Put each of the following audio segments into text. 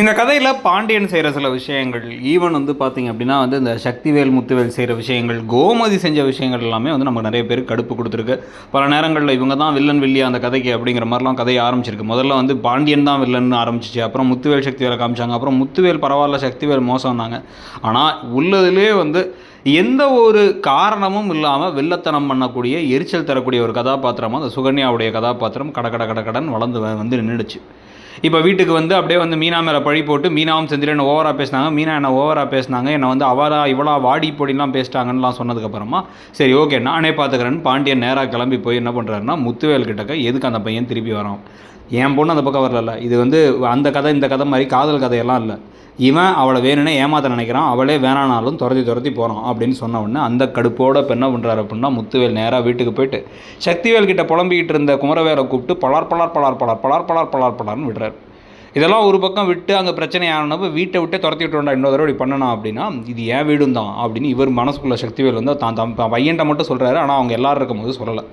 இந்த கதையில் பாண்டியன் செய்கிற சில விஷயங்கள் ஈவன் வந்து பார்த்திங்க அப்படின்னா வந்து இந்த சக்திவேல் முத்துவேல் செய்கிற விஷயங்கள் கோமதி செஞ்ச விஷயங்கள் எல்லாமே வந்து நமக்கு நிறைய பேர் கடுப்பு கொடுத்துருக்கு. பல நேரங்களில் இவங்க தான் வில்லன் வில்லியா அந்த கதைக்கு அப்படிங்கிற மாதிரிலாம் கதையை ஆரம்பிச்சிருக்கு. முதல்ல வந்து பாண்டியன் தான் வில்லன் ஆரம்பிச்சிச்சு. அப்புறம் முத்துவேல் சக்திவேலை காமிச்சாங்க. அப்புறம் முத்துவேல் பரவாயில்ல சக்திவேல் மோசம்னாங்க. ஆனால் உள்ளதுலேயே வந்து எந்த ஒரு காரணமும் இல்லாமல் வெள்ளத்தனம் பண்ணக்கூடிய எரிச்சல் தரக்கூடிய ஒரு கதாபாத்திரமாக அந்த சுகன்யாவுடைய கதாபாத்திரம் கட கட கட கடன் வளர்ந்து வந்து நின்றுடுச்சு இப்போ வீட்டுக்கு வந்து அப்படியே வந்து மீனா மேலே பழி போட்டு மீனாவும் செந்தில் ஓவராக பேசினாங்க. மீனா என்ன ஓவராக பேசினாங்க. என்னை வந்து அவரா இவ்வளோ வாடி பொடிலாம் பேசிட்டாங்கன்னுலாம் சொன்னதுக்கப்புறமா சரி ஓகே நானே பார்த்துக்கிறேன்னு பாண்டியன் நேராக கிளம்பி போய் என்ன பண்ணுறாருன்னா முத்துவேல் கிட்டக்க எதுக்கு அந்த பையன் திருப்பி வரான்? என் பொண்ணு அந்த பக்கம் வரல இது வந்து அந்த கதை இந்த கதை மாதிரி காதல் கதையெல்லாம் இல்லை. இவன் அவளை வேணும்னே ஏமாத்த நினைக்கிறான். அவளே வேணானாலும் துரத்தி துரத்தி போகிறான் அப்படின்னு சொன்ன உடனே அந்த கடுப்போட இப்போ என்ன பண்ணுறாரு அப்படின்னா முத்துவேல் நேராக வீட்டுக்கு போயிட்டு சக்திவேல் கிட்ட புலம்பிக்கிட்டு இருந்த குமரவேலை கூப்பிட்டு பலார் பலார் பலார் பலார் பலார் பலார் பலார் பலார்னு விடுறாரு. இதெல்லாம் ஒரு பக்கம் விட்டு அங்கே பிரச்சனை ஆனப்போ வீட்டை விட்டே துரத்தி விட்டுருண்டா இன்னொரு தடவை இப்படி பண்ணனா அப்படின்னா இது ஏன் வீடும் தான் அப்படின்னு இவர் மனசுக்குள்ள சக்திவேல் வந்து தான் தான் தான் பையன்ட்ட மட்டும் சொல்கிறாரு ஆனால் அவங்க எல்லாரும் இருக்கும்போது சொல்லலை.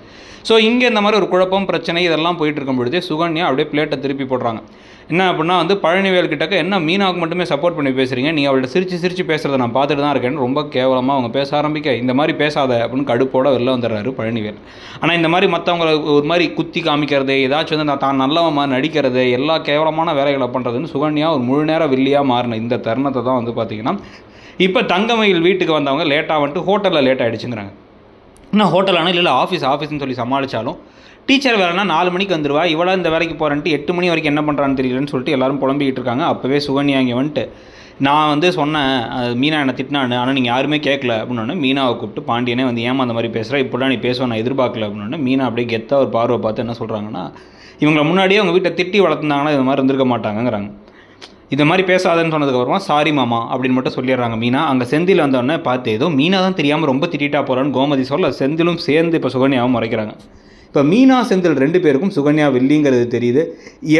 ஸோ இங்கே இந்த மாதிரி ஒரு குழப்பம் பிரச்சனை இதெல்லாம் போயிட்டு இருக்கும் பொழுதே சுகன்யா அப்படியே பிளேட்டை திருப்பி போடுறாங்க. என்ன அப்படின்னா வந்து பழனிவேல் கிட்டக்க என்ன மீனாவுக்கு மட்டுமே சப்போர்ட் பண்ணி பேசுகிறீங்க நீ அவள்கிட்ட சிரிச்சு சிரிச்சு பேசுகிறத நான் பார்த்துட்டு தான் இருக்கேன்னு ரொம்ப கேவலமாக அவங்க பேச ஆரம்பிக்க. இந்த மாதிரி பேசாத அப்படின்னு கடுப்போட வெளில வந்துடுறாரு பழனிவேல். ஆனால் இந்த மாதிரி மற்றவங்களை ஒரு மாதிரி குத்தி காமிக்கிறது ஏதாச்சும் வந்து நான் தான் நல்லவன் நடிக்கிறது எல்லா கேவலமான வேலைகளை பண்ணுறதுன்னு சுகன்யா ஒரு முழு நேரம் வில்லியாக மாறின இந்த தருணத்தை தான் வந்து பார்த்திங்கன்னா இப்போ தங்கமயில் வீட்டுக்கு வந்தவங்க லேட்டாக வந்துட்டு ஹோட்டலில் லேட் ஆகிடுச்சுங்கிறாங்க இன்னும் ஹோட்டல் இல்லை ஆஃபீஸ் ஆஃபீஸ்னு சொல்லி சமாளித்தாலும் டீச்சர் வேலைனா நாலு மணிக்கு வந்துடுவா இவ்வளோ இந்த வேலைக்கு போகிறேன்ட்டு எட்டு மணி வரைக்கும் என்ன பண்ணுறான்னு தெரியலன்னு சொல்லிட்டு எல்லாரும் புலம்பிக்கிட்டு இருக்காங்க. அப்போவே சுகன்யா இங்கே வந்துட்டு நான் வந்து சொன்னேன் மீனா என்னை திட்டினான்னு ஆனால் நீங்கள் யாருமே கேட்கல அப்படின்னு மீனாவை கூப்பிட்டு பாண்டியனே வந்து ஏமா அந்த மாதிரி பேசுகிறா இப்படிலாம் நீ பேசுவேன் நான் எதிர்பார்க்கல அப்படின்னு மீனா அப்படியே கெத்தாக ஒரு பார்வை பார்த்து என்ன சொல்கிறாங்கன்னா இவங்களை முன்னாடியே அவங்க வீட்டை திட்டி வளர்த்துனாங்கன்னா இது மாதிரி இருந்திருக்க மாட்டாங்கங்கிறாங்க. இந்த மாதிரி பேசாதன்னு சொன்னதுக்கப்புறமா சாரி மாமா அப்படின்னு மட்டும் சொல்லிடுறாங்க மீனா. அங்கே செந்தில் வந்தோடனே பார்த்து ஏதோ மீனா தான் தெரியாமல் ரொம்ப திட்டிட்டா போகிறான்னு கோமதி சொல்ல செந்திலும் சேர்ந்து இப்போ சுகன்யாவும் முறைக்கிறாங்க. இப்போ மீனா செந்தில் ரெண்டு பேருக்கும் சுகன்யா வில்லிங்கிறது தெரியுது.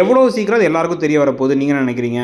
எவ்வளோ சீக்கிரம் அது எல்லாருக்கும் தெரிய வரப்போகுது நீங்கள் நினைக்கிறீங்க?